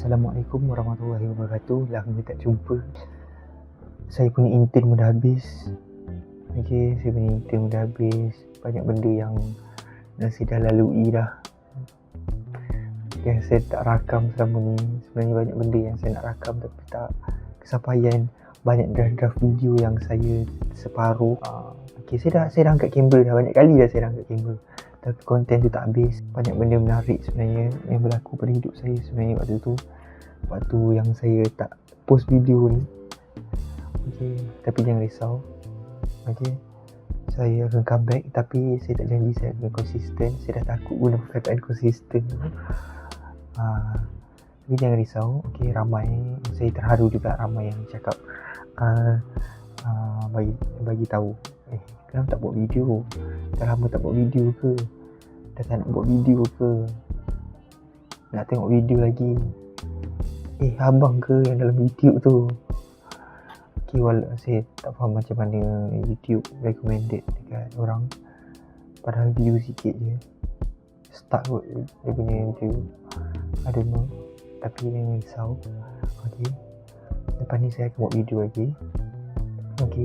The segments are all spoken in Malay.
Assalamualaikum warahmatullahi wabarakatuh. Lama tak jumpa. Saya punya intern pun dah habis. Okay, saya punya intern pun dah habis. Banyak benda yang Saya dah lalui dah. Yang saya tak rakam selama ni Sebenarnya banyak benda yang saya nak rakam Tapi tak kesampaian. Banyak draft-draft video yang saya Separuh. Uh, Okay, saya dah, saya dah angkat kamera dah. Banyak kali dah saya dah angkat kamera tapi konten tu tak habis. Banyak benda menarik sebenarnya yang berlaku pada hidup saya sebenarnya waktu tu. Waktu yang saya tak post video ni. Okay. tapi jangan risau. Okay. saya akan come back. Tapi saya tak janji saya akan konsisten. Saya dah takut guna perkataan konsisten uh, tapi jangan risau. Okay, ramai. Saya terharu juga ramai yang cakap. Uh, uh, bagi bagi tahu. Eh kenapa tak buat video? Dah lama tak buat video ke? Dah tak nak buat video ke? Nak tengok video lagi? Eh abang ke yang dalam YouTube tu? Ok walau saya tak faham macam mana YouTube recommended dekat orang. Padahal view sikit je. Start kot dia punya view. I don't know. Tapi jangan risau. Ok lepas ni saya akan buat video lagi. Ok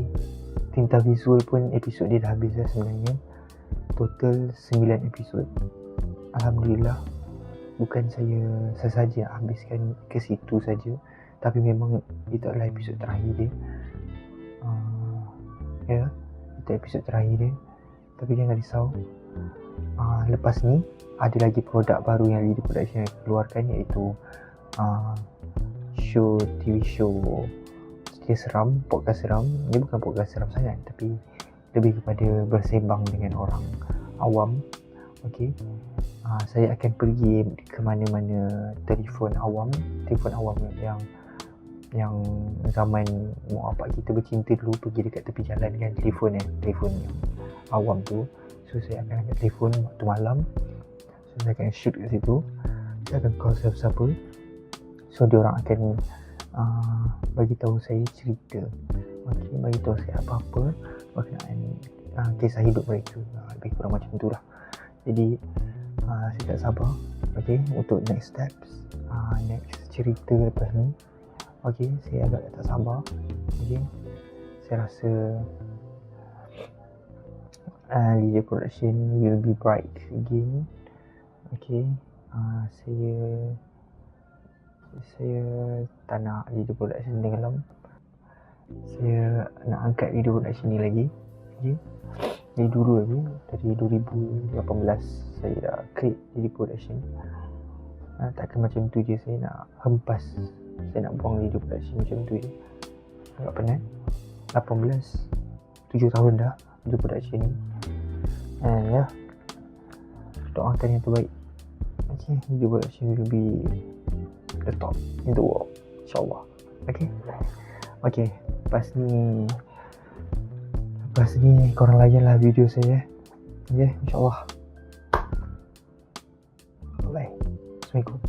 tinta visual pun episod dia dah habis dah sebenarnya. Total 9 episod. Alhamdulillah. Bukan saya sesaja habiskan ke situ saja. Tapi memang itu adalah episod terakhir dia. Uh, ya itu episod terakhir dia. Tapi jangan risau. Uh, lepas ni ada lagi produk baru yang Lidi Production keluarkan iaitu uh, show TV show dia seram, podcast seram. Dia bukan podcast seram sangat Tapi lebih kepada bersembang dengan orang awam. Okay uh, Saya akan pergi ke mana-mana telefon awam Telefon awam yang yang zaman mak bapak kita bercinta dulu pergi dekat tepi jalan kan telefon kan telefon yang awam tu. So saya akan angkat telefon waktu malam. So saya akan shoot kat situ. Saya akan call siapa-siapa. So dia orang akan uh, bagi tahu saya cerita. Okey bagi tahu saya apa-apa berkenaan uh, kisah hidup mereka. Uh, lebih kurang macam tu lah jadi uh, saya tak sabar. Okey untuk next steps uh, next cerita lepas ni. Okey saya agak tak sabar. Okey saya rasa uh, Lydia Production will be bright again. Okey uh, saya saya tak nak video production tenggelam saya nak angkat video production ni lagi. Okay. dari dulu lagi. Dari 2018 saya dah create video production. Uh, takkan macam tu je saya nak hempas. Saya nak buang video production macam tu je. Agak penat. 18 7 tahun dah video production ni. And ya. Yeah, doakan yang terbaik. Okay, video production will be the top in the world insyaallah. Okay? Okay. Lepas ni lepas ni korang layan lah video saya okay? Insyaallah. Bye. Assalamualaikum